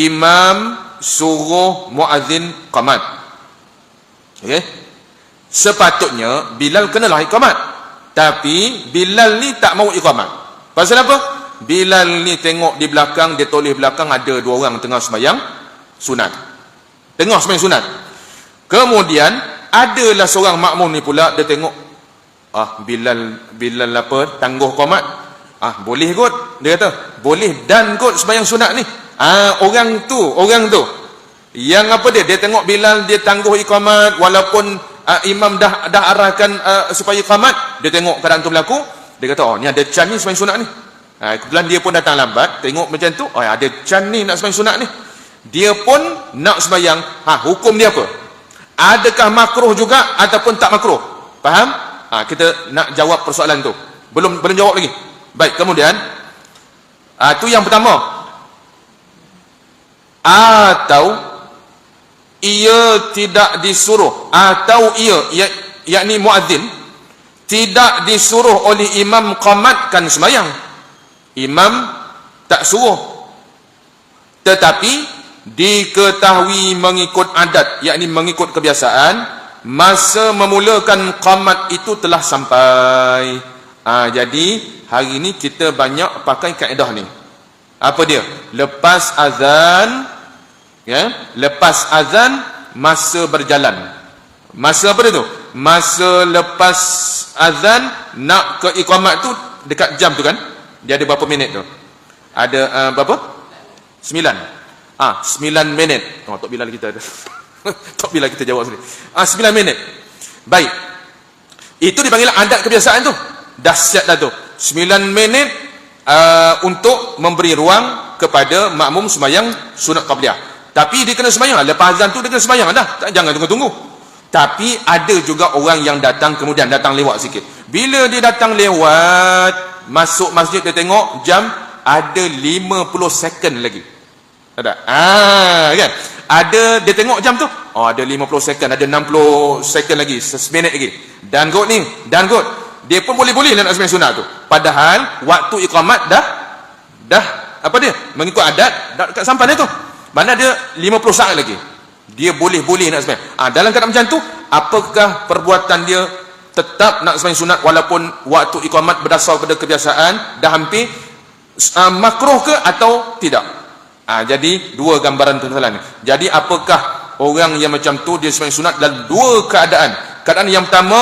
imam suruh muazzin qamat. Okey. Sepatutnya Bilal kenalah iqamat. Tapi Bilal ni tak mau iqamat. Pasal apa? Bilal ni tengok di belakang dia tulis belakang ada dua orang tengah sembahyang sunat. Tengah sembahyang sunat. Kemudian adalah seorang makmum ni pula dia tengok ah Bilal Bilal apa? Tangguh qamat. Ah boleh kot dia kata. Boleh dan kot sembahyang sunat ni ah orang tu orang tu. Yang apa dia? Dia tengok Bilal dia tangguh iqamat walaupun uh, imam dah dah arahkan uh, supaya qamat dia tengok keadaan tu berlaku. Dia kata oh ni ada can ni sembahyang sunat ni. Ha, kebetulan dia pun datang lambat tengok macam tu. Oh ada can ni nak sembahyang sunat ni. Dia pun nak sembahyang. Ha hukum dia apa? Adakah makruh juga ataupun tak makruh? Faham? Ha, kita nak jawab persoalan tu. Belum belum jawab lagi. Baik kemudian ha, tu yang pertama atau ia tidak disuruh. Atau ia yakni muadzin tidak disuruh oleh imam qamatkan sembahyang imam tak suruh. Tetapi diketahui mengikut adat yakni mengikut kebiasaan masa memulakan qamat itu telah sampai. Ha, jadi hari ini kita banyak pakai kaedah ni apa dia? Lepas azan ya lepas azan masa berjalan. Masa apa dia tu? Masa lepas azan nak ke iqamat tu dekat jam tu kan? Dia ada berapa minit tu? Ada uh, berapa? Sembilan. Ah sembilan minit. Oh tok bilal kita ada. Tok bilal kita jawab sini ah sembilan minit. Baik. Itu dipanggil adat kebiasaan tu. Dahsyat dah tu. Sembilan minit uh, untuk memberi ruang kepada makmum sembahyang sunat qabliyah. Tapi dia kena sembahyang lepas azan tu dia kena sembahyang dah. Jangan tunggu-tunggu. Tapi ada juga orang yang datang kemudian datang lewat sikit. Bila dia datang lewat masuk masjid dia tengok jam ada 50 second lagi. Ada? Ah kan? Ada dia tengok jam tu. Oh ada 50 second ada 60 second lagi. Seminit lagi. Dan kot ni dan kot dia pun boleh-boleh nak sembahyang sunat tu padahal waktu iqamat dah dah apa dia mengikut adat dah dekat sampai tu mana dia 50 saat lagi. Dia boleh-boleh nak sembahyang. Ah ha, dalam keadaan macam tu, apakah perbuatan dia tetap nak sembahyang sunat walaupun waktu iqamat berdasar pada kebiasaan dah hampir uh, makruh ke atau tidak? Ah ha, jadi dua gambaran persoalan ni. Jadi apakah orang yang macam tu dia sembahyang sunat dalam dua keadaan? Keadaan yang pertama,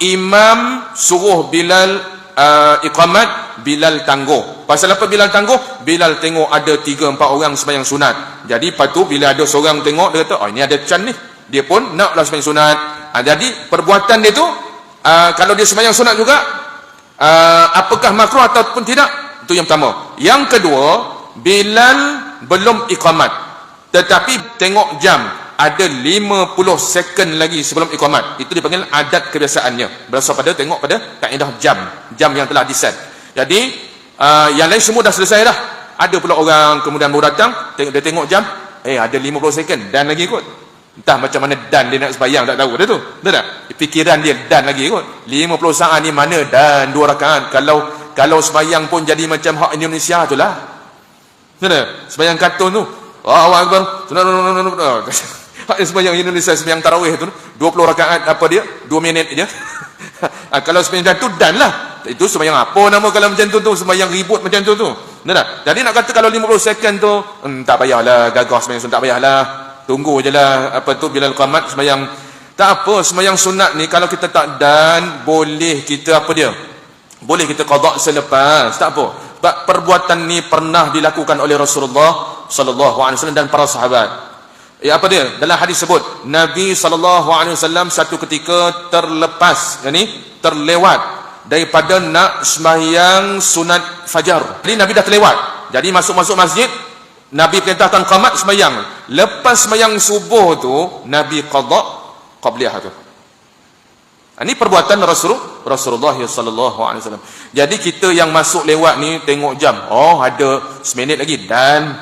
imam suruh Bilal uh, iqamat Bilal tangguh. Pasal apa Bilal tangguh? Bilal tengok ada 3 4 orang sembahyang sunat. Jadi lepas tu bila ada seorang tengok dia kata, "Oh ini ada can ni." Dia pun naklah sembahyang sunat. Ha, jadi perbuatan dia tu uh, kalau dia sembahyang sunat juga uh, apakah makruh ataupun tidak? Itu yang pertama. Yang kedua, Bilal belum iqamat. Tetapi tengok jam ada 50 second lagi sebelum iqamat. Itu dipanggil adat kebiasaannya. Berasal pada tengok pada kaedah jam. Jam yang telah diset. Jadi uh, yang lain semua dah selesai dah. Ada pula orang kemudian baru datang, tengok dia tengok jam, eh ada 50 second dan lagi kot. Entah macam mana dan dia nak sembahyang tak tahu dah tu. Betul tak? Fikiran dia dan lagi kot. 50 saat ni mana dan dua rakaat. Kalau kalau sembahyang pun jadi macam hak Indonesia tu lah. Betul tak? Sembahyang kartun tu. Allahu akbar. Sembahyang Indonesia sembahyang tarawih tu. 20 rakaat apa dia? 2 minit je. ha, kalau sembahyang tu dan lah. Itu sembahyang apa nama kalau macam tu tu? Sembahyang ribut macam tu tu. Tak? Jadi nak kata kalau 50 second tu hmm, tak payahlah. Gagah sembahyang sunat tak payahlah. Tunggu je lah. Apa tu? Bila qamat sembahyang tak apa sembahyang sunat ni kalau kita tak dan boleh kita apa dia? Boleh kita qada selepas. Tak apa. Sebab perbuatan ni pernah dilakukan oleh Rasulullah sallallahu alaihi wasallam dan para sahabat Ya apa dia? Dalam hadis sebut Nabi wasallam satu ketika terlepas yakni terlewat daripada nak sembahyang sunat fajar. Jadi Nabi dah terlewat. Jadi masuk-masuk masjid, Nabi perintahkan qamat sembahyang. Lepas sembahyang subuh tu, Nabi qada qabliyah tu. Ini perbuatan Rasul Rasulullah sallallahu alaihi wasallam. Jadi kita yang masuk lewat ni tengok jam. Oh, ada seminit lagi dan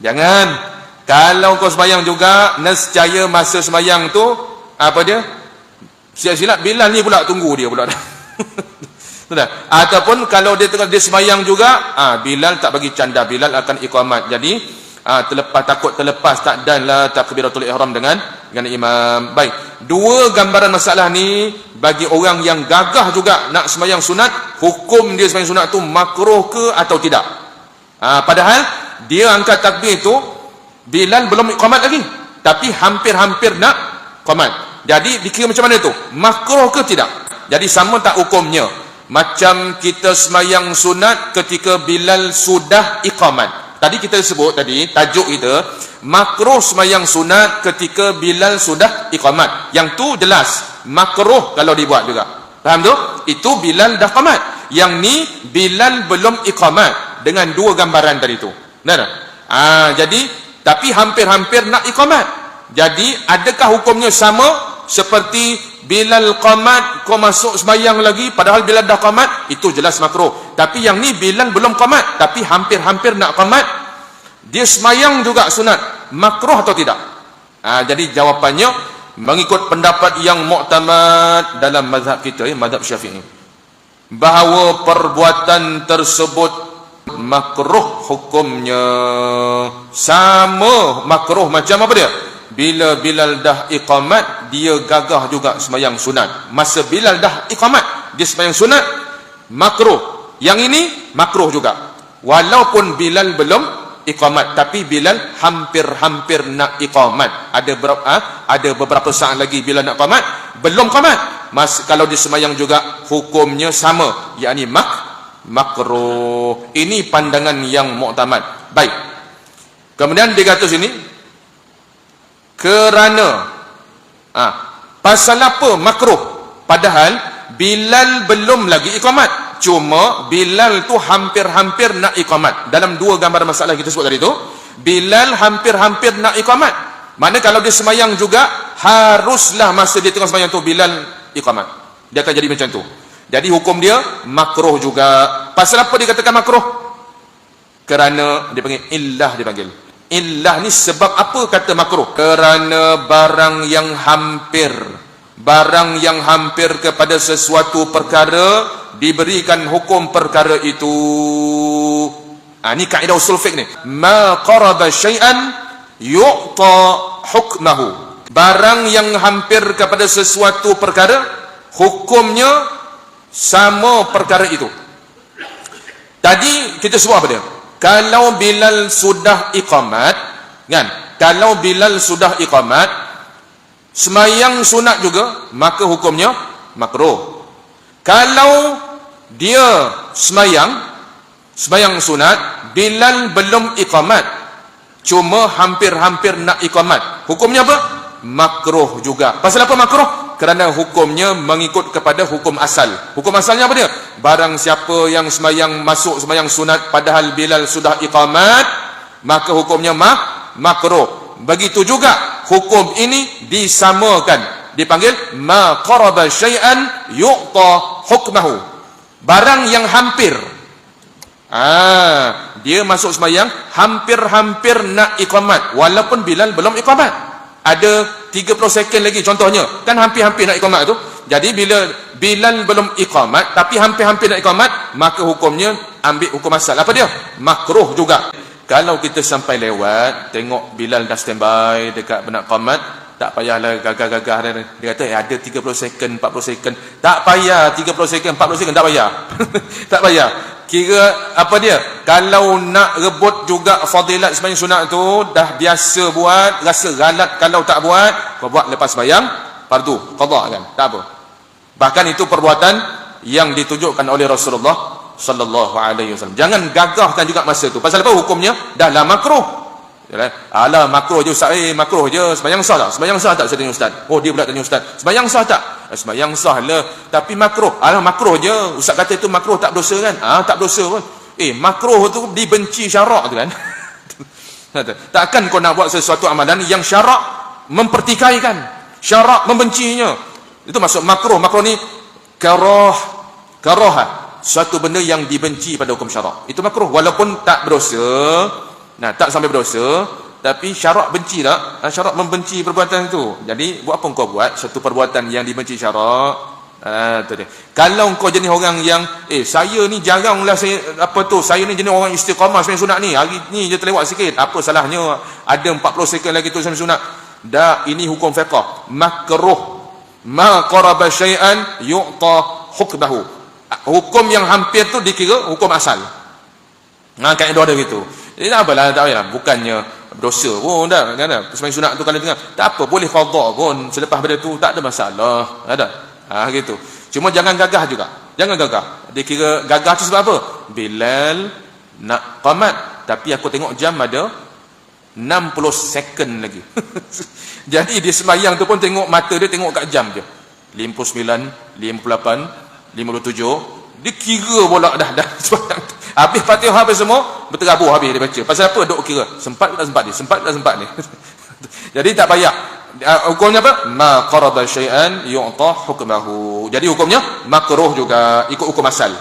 jangan kalau kau sembahyang juga nescaya masa sembahyang tu apa dia? Siap-siap Bilal ni pula tunggu dia pula dah. Sudah. Ataupun kalau dia tengah dia sembahyang juga, ah Bilal tak bagi canda, Bilal akan iqamat. Jadi Ah terlepas takut terlepas tak dan lah takbiratul ihram dengan dengan imam. Baik. Dua gambaran masalah ni bagi orang yang gagah juga nak sembahyang sunat, hukum dia sembahyang sunat tu makruh ke atau tidak? Ah padahal dia angkat takbir tu Bilal belum iqamat lagi tapi hampir-hampir nak qamat. Jadi dikira macam mana tu? Makruh ke tidak? Jadi sama tak hukumnya? Macam kita semayang sunat ketika Bilal sudah iqamat. Tadi kita sebut tadi tajuk kita makruh semayang sunat ketika Bilal sudah iqamat. Yang tu jelas makruh kalau dibuat juga. Faham tu? Itu Bilal dah qamat. Yang ni Bilal belum iqamat dengan dua gambaran tadi tu. Benar? Ah jadi tapi hampir-hampir nak iqamat. Jadi adakah hukumnya sama seperti Bilal qamat kau masuk sembahyang lagi padahal Bilal dah qamat? Itu jelas makruh. Tapi yang ni Bilal belum qamat tapi hampir-hampir nak qamat dia sembahyang juga sunat. Makruh atau tidak? Ha, jadi jawapannya mengikut pendapat yang muktamad dalam mazhab kita ya, mazhab syafi'i bahawa perbuatan tersebut makruh hukumnya. Sama makruh macam apa dia? Bila Bilal dah iqamat dia gagah juga sembahyang sunat. Masa Bilal dah iqamat dia sembahyang sunat makruh. Yang ini makruh juga. Walaupun Bilal belum iqamat tapi Bilal hampir-hampir nak iqamat. Ada berapa ha? ada beberapa saat lagi Bilal nak iqamat belum iqamat. Mas kalau dia sembahyang juga hukumnya sama. Yakni mak makruh. Ini pandangan yang muktamad. Baik. Kemudian dia kata sini kerana ah pasal apa makruh? Padahal Bilal belum lagi iqamat. Cuma Bilal tu hampir-hampir nak iqamat. Dalam dua gambar masalah kita sebut tadi tu, Bilal hampir-hampir nak iqamat. Mana kalau dia semayang juga haruslah masa dia tengah semayang tu Bilal iqamat. Dia akan jadi macam tu. Jadi hukum dia makruh juga. Pasal apa dikatakan makruh? Kerana dia panggil illah dia panggil. Illah ni sebab apa kata makruh? Kerana barang yang hampir barang yang hampir kepada sesuatu perkara diberikan hukum perkara itu. Ah ni kaedah usul fiqh ni. Ma qaraba syai'an yu'ta hukmahu. Barang yang hampir kepada sesuatu perkara hukumnya sama perkara itu. Tadi kita sebut apa dia? Kalau Bilal sudah iqamat kan? Kalau Bilal sudah iqamat semayang sunat juga maka hukumnya makruh. Kalau dia semayang semayang sunat Bilal belum iqamat. Cuma hampir-hampir nak iqamat. Hukumnya apa? Makruh juga. Pasal apa makruh kerana hukumnya mengikut kepada hukum asal. Hukum asalnya apa dia? Barang siapa yang semayang masuk semayang sunat padahal Bilal sudah iqamat, maka hukumnya mak makruh. Begitu juga hukum ini disamakan. Dipanggil ma qaraba syai'an yu'ta hukmahu. Barang yang hampir. Ah, dia masuk semayang hampir-hampir nak iqamat walaupun Bilal belum iqamat ada 30 second lagi. Contohnya kan hampir-hampir nak iqamat tu. Jadi bila Bilal belum iqamat tapi hampir-hampir nak iqamat maka hukumnya ambil hukum asal. Apa dia? Makruh juga. Kalau kita sampai lewat tengok Bilal dah standby dekat benak qamat tak payahlah gagah-gagah dia. Kata eh, ada 30 second 40 second. Tak payah 30 second 40 second tak payah. Tak payah kira apa dia? Kalau nak rebut juga fadilat sembahyang sunat tu dah biasa buat rasa galat kalau tak buat kau buat lepas sembahyang fardu qada kan? Tak apa. Bahkan itu perbuatan yang ditunjukkan oleh Rasulullah sallallahu alaihi wasallam. Jangan gagahkan juga masa tu. Pasal apa hukumnya? Dah lah makruh Alah makruh je ustaz. Eh makruh je. Sembahyang sah tak? Sembahyang sah tak saya tanya ustaz? Oh dia pula tanya ustaz. Sembahyang sah tak? Eh, sembahyang sah lah. Tapi makruh. Alah makruh je. Ustaz kata itu makruh tak berdosa kan? Ah tak berdosa pun. Eh makruh tu dibenci syarak tu kan? Takkan kau nak buat sesuatu amalan yang syarak mempertikaikan. Syarak membencinya. Itu maksud makruh. Makruh ni karah karaha suatu benda yang dibenci pada hukum syarak. Itu makruh. Walaupun tak berdosa Nah, tak sampai berdosa, tapi syarak benci tak? Ah, syarak membenci perbuatan itu. Jadi, buat apa kau buat satu perbuatan yang dibenci syarak? Ah, dia. Kalau kau jenis orang yang eh saya ni jaranglah saya apa tu, saya ni jenis orang istiqamah sembahyang sunat ni. Hari ni je terlewat sikit. Apa salahnya ada 40 second lagi tu sembahyang sunat. Dah ini hukum fiqh. Makruh ma qaraba syai'an yu'ta hukmahu. Hukum yang hampir tu dikira hukum asal. Nah, kaedah dia gitu. Ini apalah tak payah. Bukannya berdosa pun dah. Kan ada. Sembahyang sunat tu kalau tengah. Tak apa, boleh qada pun. Selepas pada tu tak ada masalah. Ada. Ha gitu. Cuma jangan gagah juga. Jangan gagah. Dia kira gagah tu sebab apa? Bilal nak qamat tapi aku tengok jam ada 60 second lagi. Jadi dia sembahyang tu pun tengok mata dia tengok kat jam je. 59, 58, 57. Dia kira pula dah dah sembahyang. Habis Fatihah habis semua, berterabur habis dia baca. Pasal apa? Dok kira. Sempat tak sempat ni? Sempat tak sempat ni? Jadi tak payah. Uh, hukumnya apa? Ma qaraba syai'an yu'ta hukmahu. Jadi hukumnya makruh juga ikut hukum asal.